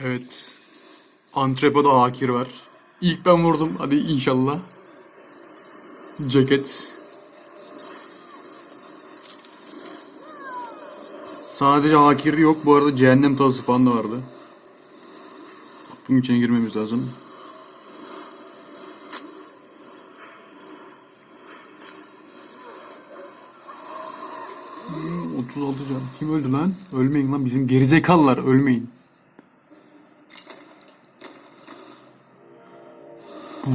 Evet. Antrepoda Hakir var. İlk ben vurdum. Hadi inşallah. Ceket. Sadece Hakir yok. Bu arada cehennem tası falan da vardı. Bunun içine girmemiz lazım. Hmm, 36 can. Kim öldü lan? Ölmeyin lan. Bizim gerizekalılar ölmeyin. Baba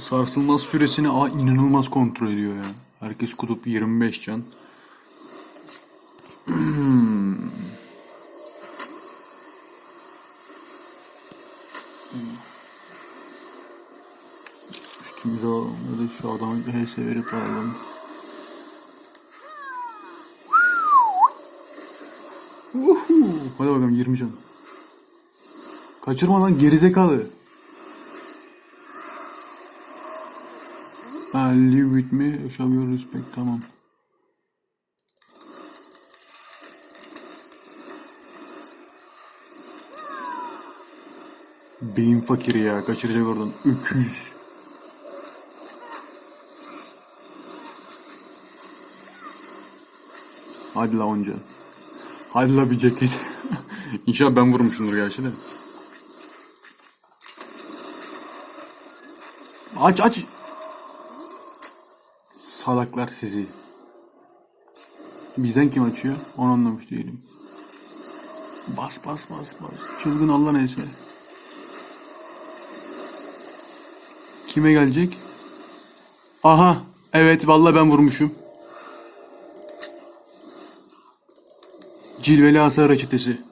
sarsılmaz süresini aa, inanılmaz kontrol ediyor ya. Herkes kutup 25 can. Üstümüze alalım ya da şu adamı bir HS verip alalım. Uhu. Hadi bakalım 20 can. Kaçırma lan gerizekalı. Ha, live with me, show your respect, tamam. Beyin fakiri ya, kaçıracak oradan. Öküz. Hadi la onca. Hadi la bir ceket. İnşallah ben vurmuşumdur gerçi de. Aç aç. Salaklar sizi. Bizden kim açıyor? Onu anlamış değilim. Bas bas bas bas. Çılgın Allah neyse. Kime gelecek? Aha. Evet vallahi ben vurmuşum. Cilveli hasar reçetesi.